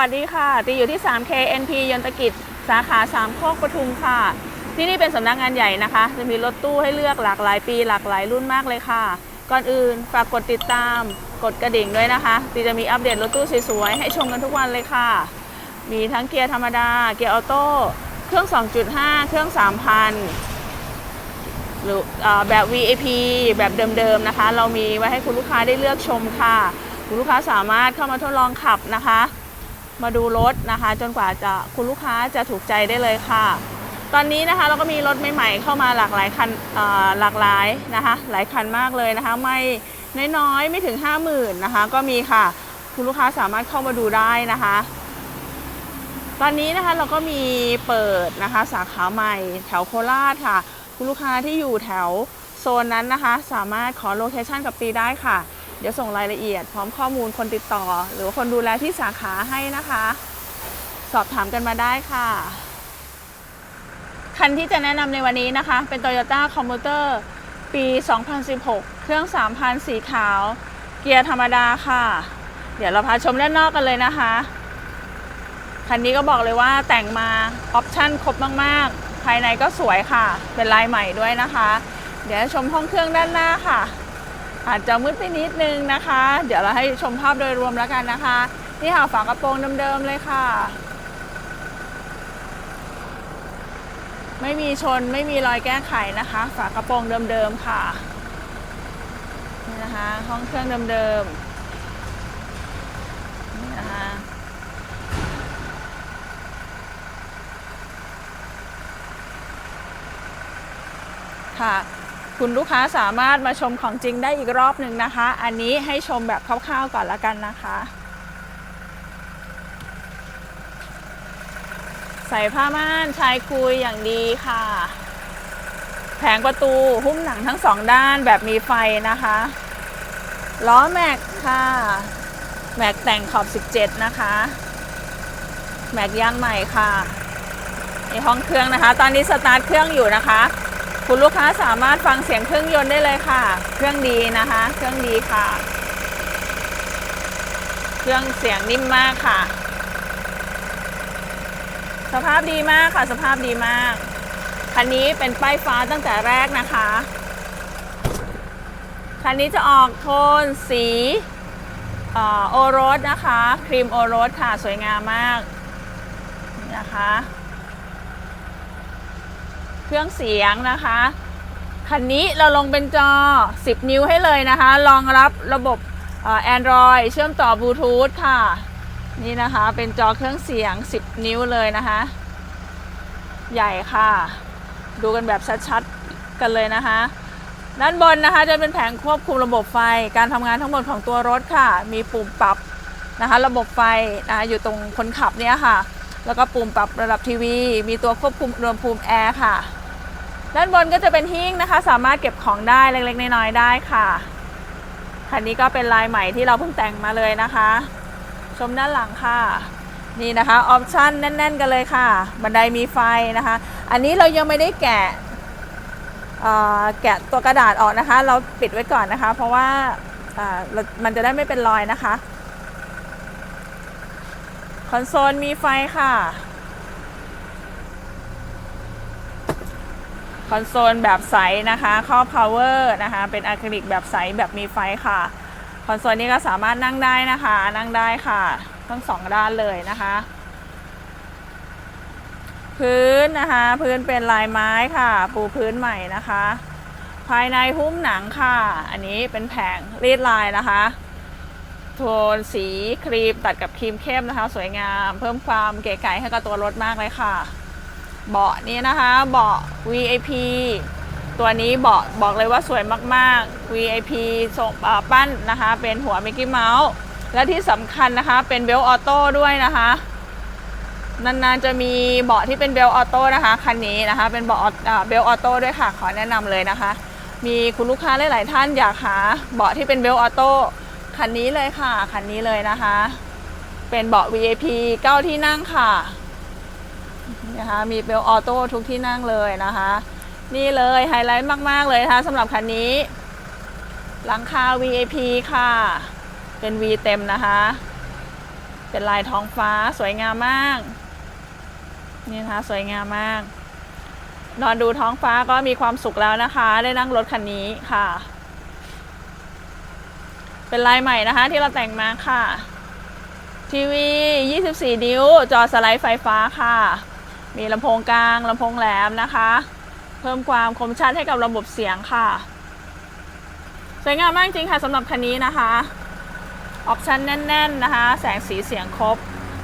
วัสดีค่ะ ตีอยู่ที่ 3K NP ยนตกิจ สาขา3โคกปทุมค่ะ ที่นี่เป็นสำนักงานใหญ่นะคะ จะมีรถตู้ให้เลือกหลากหลายปีหลากหลายรุ่นมากเลยค่ะ ก่อนอื่นฝากกดติดตาม กดกระดิ่งด้วยนะคะ ตีจะมีอัปเดตรถตู้สวยๆ ให้ชมกันทุกวันเลยค่ะ มีทั้งเกียร์ธรรมดา เกียร์ออโต้ เครื่อง 2.5 เครื่อง 3,000 หรือเอ่อแบบ VIP แบบเดิมๆนะคะ เรามีไว้ให้คุณลูกค้าได้เลือกชมค่ะคุณลูกค้าสามารถเข้ามาทดลองขับนะคะ มาดูรถนะคะ จนกว่าจะคุณลูกค้าจะถูกใจได้เลยค่ะ ตอนนี้นะคะเราก็มีรถใหม่ๆเข้ามาหลากหลายคันหลากหลายนะคะ หลายคันมากเลยนะคะ ไม่น้อยๆไม่ถึง 50,000นะคะ ก็มีค่ะ คุณลูกค้าสามารถเข้ามาดูได้นะคะ ตอนนี้นะคะเราก็มีเปิดนะคะสาขาใหม่แถวโคราชค่ะ คุณลูกค้าที่อยู่แถวโซนนั้นนะคะ สามารถขอโลเคชันกับตีได้ค่ะ เดี๋ยวส่งรายละเอียด พร้อมข้อมูลคนติดต่อ หรือคนดูแลที่สาขาให้นะคะ สอบถามกันมาได้ค่ะ คันที่จะแนะนำในวันนี้นะคะ เป็น Toyota Commuter ปี 2016 เครื่อง 3,000 สีขาว เกียร์ธรรมดาค่ะ เดี๋ยวเราพาชมด้านนอกกันเลยนะคะ คันนี้ก็บอกเลยว่าแต่งมาออปชั่นครบมาก ๆ ภายในก็สวยค่ะ เป็นลายใหม่ด้วยนะคะ เดี๋ยวชมห้องเครื่องด้านหน้าค่ะ อาจจะมืดไปนิดนึงนะคะ เดี๋ยวเราให้ชมภาพโดยรวมแล้วกันนะคะ นี่ค่ะฝากระโปรงเดิมๆเลยค่ะ ไม่มีชนไม่มีรอยแก้ไขนะคะ ฝากระโปรงเดิมๆค่ะนี่นะคะห้องเครื่องเดิมๆนี่นะคะค่ะ คุณลูกค้าสามารถมาชมของจริงได้อีกรอบหนึ่งนะคะ อันนี้ให้ชมแบบคร่าวๆก่อนละกันนะคะ ใส่ผ้าม่านชายคุยอย่างดีค่ะ แผงประตูหุ้มหนังทั้งสองด้านแบบมีไฟนะคะล้อแม็กค่ะ แม็กแต่งขอบ 17 นะคะ แม็กยางใหม่ค่ะในห้องเครื่องนะคะ ตอนนี้สตาร์ทเครื่องอยู่นะคะ คุณลูกค้าสามารถฟังเสียงเครื่องยนต์ได้เลยค่ะ เครื่องดีนะคะ เครื่องดีค่ะ เครื่องเสียงนิ่มมากค่ะ สภาพดีมากค่ะ สภาพดีมาก คันนี้เป็นป้ายฟ้าตั้งแต่แรกนะคะ คันนี้จะออกโทนสีเอ่อโอรสนะคะ ครีมโอรสค่ะ สวยงามมากนะคะ เครื่องเสียงนะคะคันนี้เราลงเป็นจอ 10 นิ้วให้เลยนะคะ รองรับระบบแอนดรอยเชื่อมต่อบลูทูธค่ะ นี่นะคะเป็นจอเครื่องเสียง 10 นิ้วเลยนะคะ ใหญ่ค่ะ ดูกันแบบชัดๆ กันเลยนะคะ ด้านบนนะคะจะเป็นแผงควบคุมระบบไฟ การทำงานทั้งหมดของตัวรถค่ะ มีปุ่มปรับนะคะ ระบบไฟนะคะอยู่ตรงคนขับเนี่ยค่ะ แล้วก็ปุ่มปรับระดับทีวี มีตัวควบคุมอุณหภูมิแอร์ค่ะ ด้านบนก็จะเป็นหิ้งนะคะ สามารถเก็บของได้เล็กๆน้อยๆได้ค่ะคันนี้ก็เป็นลายใหม่ที่เราเพิ่งแต่งมาเลยนะคะ ชมด้านหลังค่ะ นี่นะคะออปชั่นแน่น ๆ กันเลยค่ะ บันไดมีไฟนะคะ อันนี้เรายังไม่ได้แกะแกะตัวกระดาษออกนะคะ เราปิดไว้ก่อนนะคะ เพราะว่ามันจะได้ไม่เป็นรอยนะคะ คอนโซลมีไฟค่ะ คอนโซลแบบใสนะคะครอบ power นะคะ เป็นอะคริลิกแบบใสแบบมีไฟค่ะ คอนโซลนี้ก็สามารถนั่งได้นะคะ นั่งได้ค่ะ ทั้งสองด้านเลยนะคะ พื้นนะคะ พื้นเป็นลายไม้ค่ะ ปูพื้นใหม่นะคะ ภายในหุ้มหนังค่ะ อันนี้เป็นแผงรีดลายนะคะโทนสีครีมตัดกับครีมเข้มนะคะ สวยงาม เพิ่มความเก๋ไก๋ให้กับตัวรถมากเลยค่ะ เบาะนี้นะคะเบาะ VIP ตัวนี้เบาะบอกเลยว่าสวยมากๆ VIP ส่งปั้นนะคะ เป็นหัวมิกกี้เมาส์และที่สำคัญนะคะเป็นเบลออโต้ด้วยนะคะนานๆจะมีเบาะที่เป็นเบลออโต้นะคะคันนี้นะคะ เป็นเบาะเบลออโต้ด้วยค่ะ ขอแนะนำเลยนะคะ มีคุณลูกค้าหลายๆท่านอยากหาเบาะที่เป็นเบลออโต้คันนี้เลยค่ะ คันนี้เลยนะคะ เป็นเบาะ VIP 9 ที่นั่งค่ะ นะคะ มีเบลออโต้ทุกที่นั่งเลยนะคะ นี่เลยไฮไลท์มาก ๆ เลยนะคะสำหรับคันนี้ หลังคา VIP ค่ะ เป็น V เต็มนะคะ เป็นลายท้องฟ้าสวยงามมาก นี่นะคะสวยงามมาก นอนดูท้องฟ้าก็มีความสุขแล้วนะคะ ได้นั่งรถคันนี้ค่ะ เป็นลายใหม่นะคะที่เราแต่งมาค่ะทีวี 24 นิ้ว จอสไลด์ไฟฟ้าค่ะ มีลำโพงกลางลำโพงแหลมนะคะ เพิ่มความคมชัดให้กับระบบเสียงค่ะ สวยงามมากจริงค่ะสำหรับคันนี้นะคะออปชันแน่น ๆนะคะ แสงสีเสียงครบ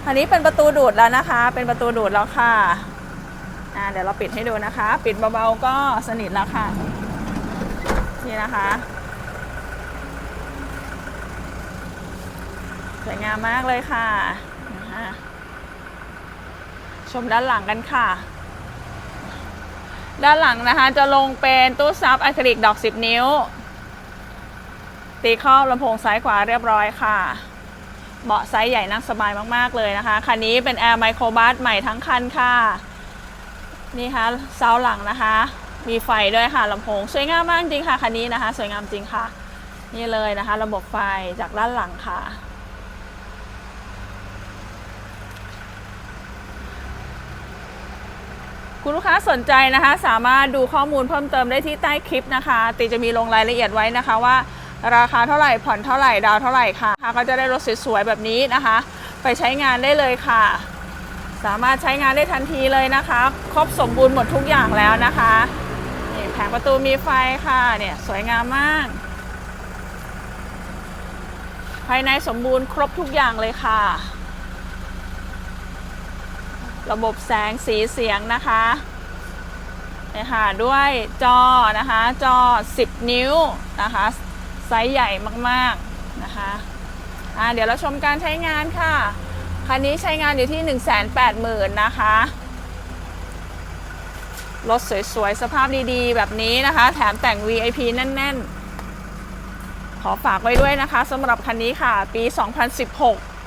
อันนี้เป็นประตูดูดแล้วนะคะ เป็นประตูดูดแล้วค่ะเดี๋ยวเราปิดให้ดูนะคะ ปิดเบาๆก็สนิทแล้วค่ะ นี่นะคะสวยงามมากเลยค่ะนะคะ ชมด้านหลังกันค่ะ ด้านหลังนะคะจะลงเป็นตู้ซับอะคริลิกดอก 10 นิ้ว ตีครอบลำโพงซ้ายขวาเรียบร้อยค่ะเบาะไซส์ใหญ่นั่งสบายมากๆเลยนะคะ คันนี้เป็น Air Micro Bus ใหม่ทั้งคันค่ะ นี่ค่ะเสาหลังนะคะ มีไฟด้วยค่ะลำโพง สวยงามมากจริงค่ะ คันนี้นะคะ สวยงามจริงค่ะ นี่เลยนะคะ ระบบไฟจากด้านหลังค่ะ คุณลูกค้าสนใจนะคะ สามารถดูข้อมูลเพิ่มเติมได้ที่ใต้คลิปนะคะติจะมีลงรายละเอียดไว้นะคะว่า ราคาเท่าไหร่ผ่อนเท่าไหร่ดาวเท่าไหร่ค่ะก็จะได้รถสวยๆแบบนี้นะคะ ไปใช้งานได้เลยค่ะ สามารถใช้งานได้ทันทีเลยนะคะ ครบสมบูรณ์หมดทุกอย่างแล้วนะคะนี่แผงประตูมีไฟค่ะเนี่ยสวยงามมาก ภายในสมบูรณ์ครบทุกอย่างเลยค่ะ ระบบแสงสีเสียงนะคะนี่ยค่ะด้วยจอนะคะจอ 10 นิ้วนะคะไซส์ใหญ่มากๆนะคะอ่าเดี๋ยวเราชมการใช้งานค่ะ คันนี้ใช้งานอยู่ที่ 1 8 0 0 0 0 นะคะ รถสวยๆ สภาพดีๆ แบบนี้นะคะ แถมแต่ง VIP แน่นๆ ขอฝากไว้ด้วยนะคะสำหรับคันนี้ค่ะ ปี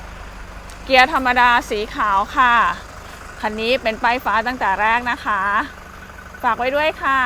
2016 เกียร์ธรรมดาสีขาวค่ะ คันนี้เป็นป้ายฟ้าตั้งแต่แรกนะคะ ฝากไว้ด้วยค่ะ